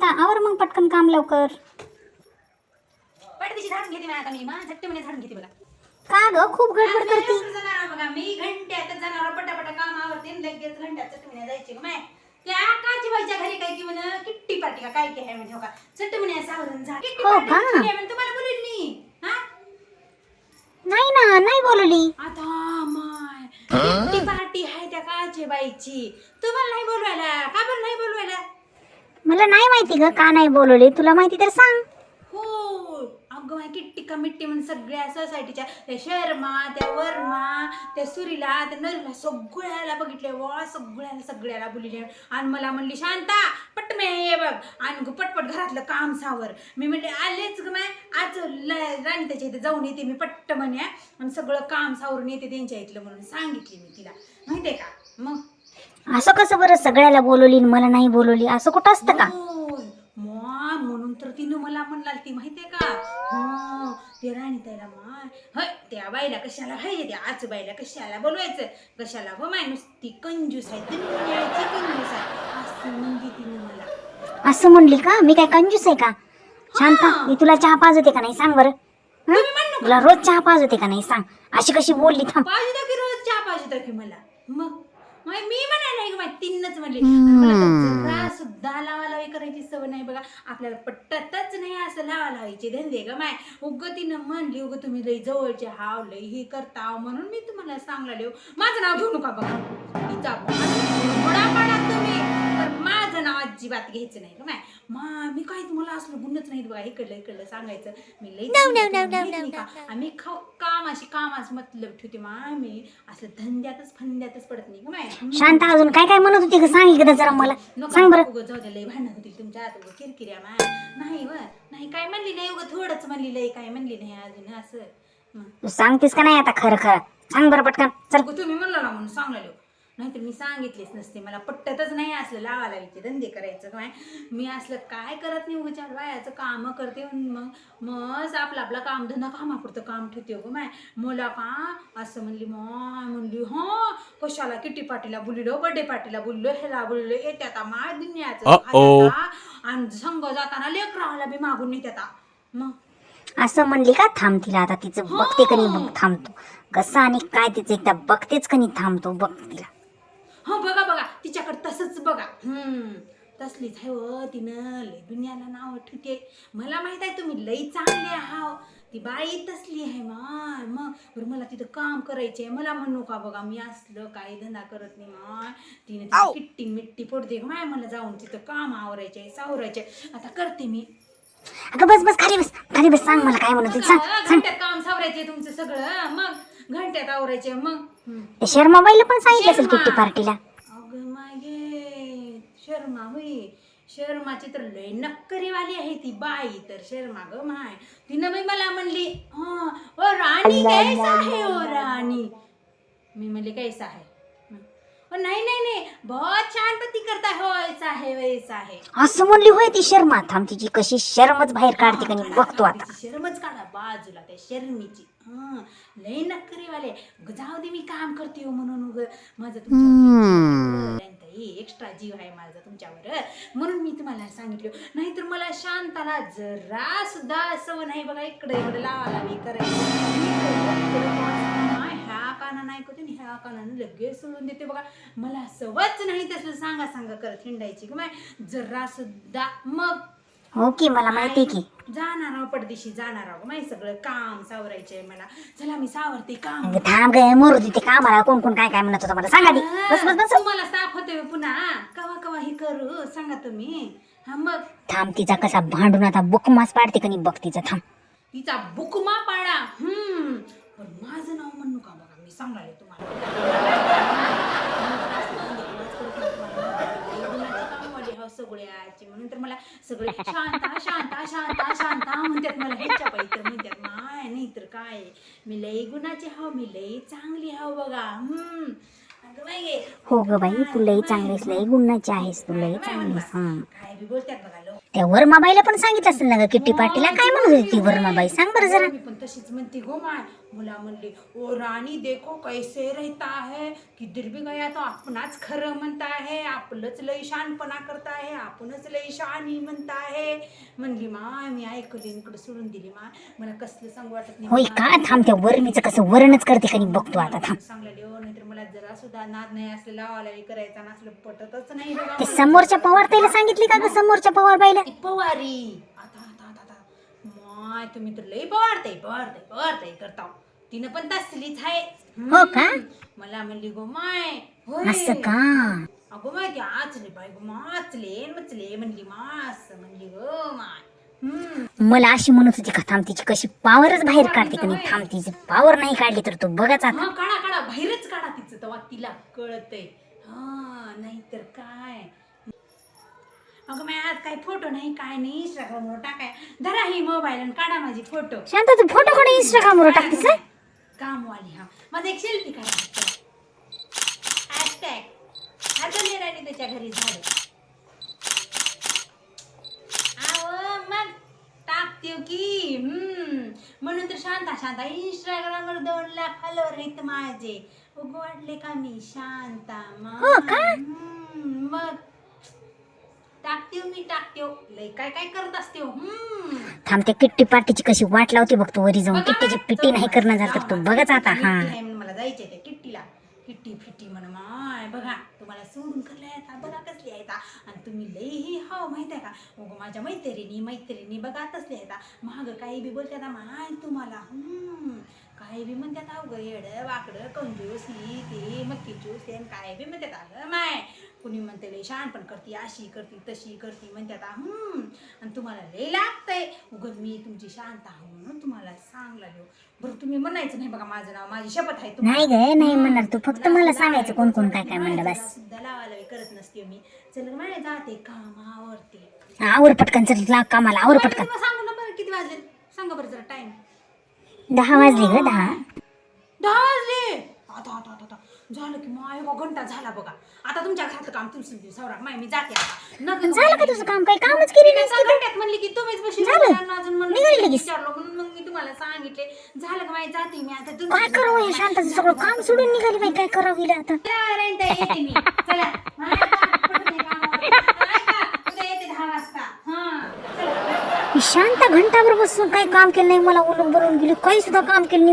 शांता आवर मग पटकन काम लवकर. झाडून घेते मी आता मी. मा झट्ट म्हणे झाडून घेते बघा. का ग? खूप गडबड करते. नाही जाणार बघा. मी घंट्यातच जाणार पटापटा काम आवरते लगेच घंट्यात चटमिण्या जायची. का माय त्या काजीबाईच्या घरी काय की म्हण किट्टी पार्टी का? काय काय आहे म्हणे हो का? चटमिण्या सावरून जा किट्टी हो पार्टी का? किट्टी आहे म्हणे, तुम्हाला बोलली हा? नाही ना नाही बोलवली आता माय किट्टी पार्टी आहे त्या काजीबाईची तुम्हाला नाही बोलवायला. का बरं नाही बोलवायला? मला नाही माहिती ग का नाही बोलवले. तुला माहिती तर सांग. हो. अगं माय किट्टी का मिट्टी म्हणून सगळ्या सोसायटीच्या त्या शर्मा त्या वर्मा त्या सुरीला त्या नरीला सगळ्याला बघितले वा सगळ्याला सगळ्याला बोलले आणि मला म्हणली शांता पटमे ये बघ. आणि ग पटपट घरातलं काम सावर. मी म्हणले आलेच ग माय आज ल- राणी त्याच्या इथे जाऊन येते मी पट्ट म्हणे. आणि सगळं काम सावरून येते त्यांच्या इथलं म्हणून सांगितली मी तिला. माहितीये का? मग? असं कसं बरं सगळ्याला बोलवली आणि मला नाही बोलवली? असं कुठं असतं का? होय. मा म्हणून तर तिनं मला म्हणला ती माहितीये का? हा ते राणी त्याला माय होय त्या बाईला कशाला पाहिजे त्या आज बाईला कशाला बोलवायचं? कशाला हो माय नुसती कंजूस आहे कंजूस आहे. असं म्हणली तिनं मला. असं म्हणली का? मी काय कंजूस आहे का? शांता मी तुला चहा पाजते का नाही? सांग बरं. हं? तुला रोज चहा पाजते का नाही? सांग. अशी कशी बोलली थांब. पाहिजे की रोज चहा पाहिजे की मला. मग? मी म्हणाय नाही माय तिनच म्हणली. मला जरा सुद्धा लावा लावी करायची सवय नाही बघा. आपल्याला पटतच नाही असं लावा लावायचे धंदे ग माय. उग तिनं म्हणली उग तुम्ही लई जवळचे हाव लई हे करता म्हणून मी तुम्हाला सांगला देऊ माझं नाव घेऊ नका बघा. पाडा तुम्ही तर माझं नाव अजिबात घ्यायचं नाही ग माय. मा मी काय मला असलं गुणच नाहीत बघा इकडलं इकडलं सांगायचं. मी लई का? आम्ही खाऊ कामाशी कामाच मतलब ठेवते मा मी. असलं धंद्यातच फंद्यातच पडत नाही माय शांता अजून काय काय म्हणत होती का सांग एकदा जरा मला. सांग बरं नको जाऊ दे लई भांडण होतील तुमच्या आत उगं किरकिऱ्या माय नाही व नाही काय म्हणली नाही उगं थोडंच म्हणली लई काय म्हणली नाही अजून असं. तू सांगतेस का नाही आता खरं खरं? सांग बरं पटकन. चल. उगं तुम्ही म्हणलं ना म्हणून सांगलेलो नाहीतर मी सांगितलेच नसते. मला पट्टतच नाही असलं लावा लावायचे धंदे करायचं काय? मी असलं काय करत नाही उगं चार बायाचं काम करते मग मग आपलं आपलं काम धंदा कामापुरतं काम ठेवते गं माय मला का असं म्हणली माय म्हणली हा कशाला किटी पाटीला बोलिलो बर्थडे पार्टीला बोललो ह्याला बोललो येत्यात माय दुनियाचं. आणि संघ जाताना लेकराला बी मागून नेत्याता मग? असं म्हणली का थांब तिला आता तिचं बघते कनी बघ थांबतो. कसं आणि काय तिचं एकदा बघतेच कनी थांबतो बघ तिला. हो बघा बघा. तिच्याकडे तसंच बघा. हम्म. तसलीच आहे व तिनं लई दुनियाला नाव ठेवते. मला माहीत आहे तुम्ही लई चांगले आहाव ती बाई तसली आहे माय मग बरं मला तिथं काम करायचे मला म्हणू का बघा मी असलं काही धंदा करत नाही माय. तिने किट्टी मिट्टी पडते. माय मला जाऊन तिथं काम आवरायचे सावरायचे आता करते मी. अगं बस बस खाली बस. खाली बस. सांग मला काय म्हणत होती सांग बघा, सांग. घंट्यात काम सावरायचे तुमचं सगळं. मग घंट्यात आवरायचे मग? हम्म. ते शर्माबाईला पण सांगितलं असेल शर्मा. किट्टी पार्टीला. अगं मागे शर्मा होई शर्माची तर लय नक्करीवाली आहे ती बाई. तर शर्मा ग माय तिनं बाई मला म्हणली हा ओ राणी कैसा आहे ओ राणी? मी म्हणले कैसा आहे. ओ नाही नाही नाही. बहुत छान पती करता हो ऐसा आहे वैसा आहे. असं म्हणली होय ती शर्मा. थांब तिची कशी शर्मच बाहेर काढते कनी बघतो आता. शरमच काढा बाजूला त्या शर्मीची. हा लय नक्करीवाले जाऊ दे मी काम करते हो म्हणून उग. माझं तुमच्यावर एक्स्ट्रा जीव आहे माझा तुमच्यावर. म्हणून मी तुम्हाला सांगितलं नाहीतर मला शांताला जरा सुद्धा सवय नाही बघा इकडे इकडे लावा लावी करायची. इकडं- इकडं नाही, ह्या काना नाही करते आणि ह्या कानानं लगेच सोडून देते बघा. मला सवच नाही तसं सांगा सांगा करत हिंडायची की माय. जरा सुद्धा मग हो की मला माहिती की. जाणार आहो पडदेशी जाणार आहो. माहिती सगळं काम सावरायचंय मला. चला मी सावरते काम. अगं थांब ग मोरू तिथे कामाला कोण कोण काय काय म्हणत होतं मला? सांगा ती. बस बस बस. तुम्हाला साफ होते पुन्हा. कवा कवा हे करू? सांगा तुम्ही. हा मग. थांब तिचा कसा भांडून आता बुकमास पाडते कनी बघ तिचा थांब. तिचा बुकमा पाडा. हम्म. पण माझं नाव म्हणू का बघा? मी सांगाले तुम्हाला. सगळ्याची. म्हणून तर मला सगळे शांता शांता शांता शांता म्हणतात. मला ह्याच्या तर म्हणतात माय नाही तर काय? मी लई गुणाची हाव मी लई चांगली हाव बघा. हम्म. हे. हो ग बाई तू लई चांगलीस लई गुणाची आहेस तू लई चांगलीस. हा त्या वर्माबाईला पण सांगितलं असेल ना ग किट्टी पाटीला काय म्हणत होती ती वर्माबाई सांग बरं जरा. मी पण तशीच म्हणते गो माय मुला म्हणले ओ राणी देखो कैसे रहता है? किधर भी गया तो आपणाच खरं म्हणता आहे आपलंच लई शानपणा करता आहे आपणच लई शहाणी म्हणता आहे म्हणली माय मी ऐकली इकडे सोडून दिली माय मला कसलं सांगू वाटत नाही होय का? थांब त्या वर्मीचं कसं वर्णच करते का नाही बघतो आता थांब. सांगलेले हो नाहीतर मला जरा सुद्धा नाद नाही असलं लावाला करायचा नसलं पटतच नाही बघा ते समोरच्या पवार ताईला सांगितली का ग समोरच्या पवार बाईला? पवारी. आता आता आता माय तुम्ही तर लई पवारताय पवारताय पवारताय करता. तिनं पण तसलीच आहे. हो का? मला म्हणली गो माय होय. असं का? अगो माय ती आचले बाय गो माचले मचले म्हणली मास म्हणली गो माय. हम्म. मला अशी म्हणत होती का थांब तिची कशी पावरच बाहेर काढते का नाही? थांब तिची पावर नाही काढली तर तू बघाच आता. हा काढा काढा बाहेरच काढा तिचं तेव्हा तिला कळतंय. हा नाहीतर काय? अगं मी आज काही फोटो नाही काय नाही इंस्टाग्रामवर टाकाय. धरा ही मोबाईल आणि काढा माझी फोटो शांत तू फोटो कोणी इंस्टाग्रामवर टाकतेस हं? कामवाली हा. माझा एक सेल्फी काढा हॅशटॅग आता राणी त्याच्या घरी झाडे. आव मग टाकते की. हम्म. म्हणून तर शांता शांता इंस्टाग्रामवर दोन लाख फॉलोअर आहेत माझे. वाटले का मी? शांता मग हो का? हम्म, मग टाकते मी टाकते लय काय काय करत असते थांब त्या किट्टी पार्टीची कशी वाट लावते बघ तू वरी जाऊन. किट्टीची पिट्टी नाही करणं झालं तू बघच आता हा. आहे मला जायचंय त्या किट्टीला. किट्टी फिट्टी म्हण माय बघा तुम्हाला सोडून करला येता बघा कसली येता आणि तुम्ही लई ही हाव माहीत आहे का? मग माझ्या मैत्रिणी मैत्रिणी बघा तसले येता महाग काही बी बोलतात माय तुम्हाला काही बी म्हणतात अवघ येड वाकडं कंजूस ही ते मक्की ज्यूस ते काय बी म्हणतात अगं माय. कुणी म्हणते लई शहाणपण करते अशी करते तशी करते म्हणतात हा, हम्म. आणि तुम्हाला लई लागतंय. उगं मी तुमची शांत आहे म्हणून तुम्हाला सांग लागलो बरं तुम्ही म्हणायचं नाही बघा माझं नाव माझी शपथ आहे नाही ग नाही म्हणणार तू फक्त मला सांगायचं कोण कोण काय काय म्हणलं बस. सुद्धा लावायला करत नसते मी. चल मला जाते कामावरती. आवर पटकन चल लाग कामाला आवर पटकन. सांगू ना बरं किती वाजले? सांगा बरं जरा टाइम दहा वाजले ग दहा. दहा वाजले? आता आता आता आता. झालं की माय बा घंटा झाला बघा. आता तुमच्या घरातलं काम तुम्ही सौराग माय मी जाते आता. झालं का तुझं काम? काही कामच केली नाही एका घंट्यात म्हणली की तुम्हीच बशी झालं. अजून म्हणलं निघाली लगेच. विचारलं म्हणून मग मी तुम्हाला सांगितले. झालं का माय? जाते मी आता. काय करावं हे शांताचं सगळं काम सोडून निघाली बाई. काय करावं हिला आता? चला, राईन ताई, येते मी. चला. हा, आता पटकन ये कामावर. ऐका, उद्या येते दहा वाजता. हा, चला. ही शांत घंटाभर बसून काही काम केलं नाही मला उलून बनवून गेली काही सुद्धा काम केलं नाही.